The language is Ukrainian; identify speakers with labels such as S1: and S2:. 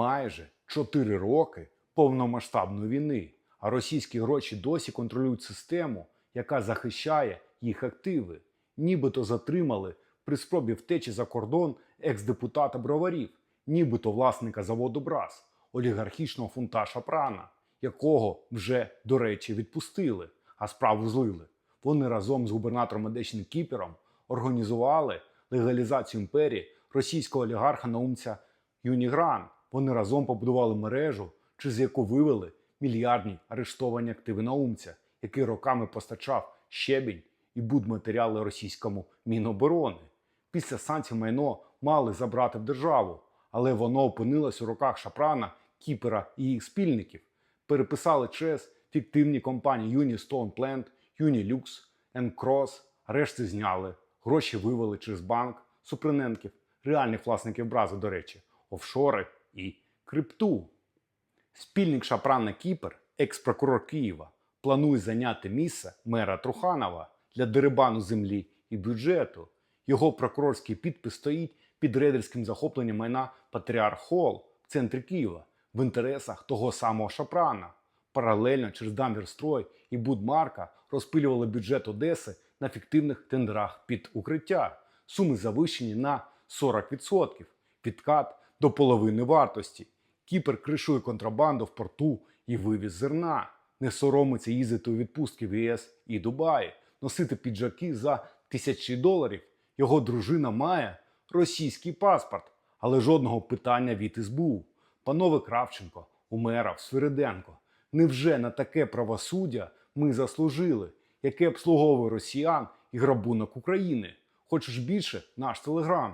S1: майже 4 роки повномасштабної війни, а російські гроші досі контролюють систему, яка захищає їх активи. Нібито затримали при спробі втечі за кордон екс-депутата Броварів, нібито власника заводу Брас, олігархічного фунта Шапрана, якого вже, до речі, відпустили, а справу злили. Вони разом з губернатором Одещини Кіпером організували легалізацію імперії російського олігарха наумця Юнігран. Вони разом побудували мережу, через яку вивели мільярдні арештовані активи наумця, який роками постачав щебінь і будматеріали російському Міноборони. Після санкцій майно мали забрати в державу, але воно опинилось у руках Шапрана, Кіпера і їх спільників. Переписали через фіктивні компанії Unistone Plant, Unilux, Encross, решти зняли, гроші вивели через банк, Суприненків, реальних власників брази, до речі, офшори і крипту. Спільник Шапрана Кіпер, екс-прокурор Києва, планує зайняти місце мера Труханова для дерибану землі і бюджету. Його прокурорський підпис стоїть під рейдерським захопленням майна Патріарх Холл в центрі Києва в інтересах того самого Шапрана. Паралельно через Дамвірстрой і Будмарка розпилювали бюджет Одеси на фіктивних тендерах під укриття. Суми завищені на 40%. Підкат до половини вартості. Кіпер кришує контрабанду в порту і вивіз зерна. Не соромиться їздити у відпустки в ЄС і Дубаї, носити піджаки за тисячі доларів. Його дружина має російський паспорт, але жодного питання від СБУ. Панове Кравченко, Умеров, Свириденко, невже на таке правосуддя ми заслужили, яке обслуговує росіян і грабунок України? Хочеш більше? Наш телеграм.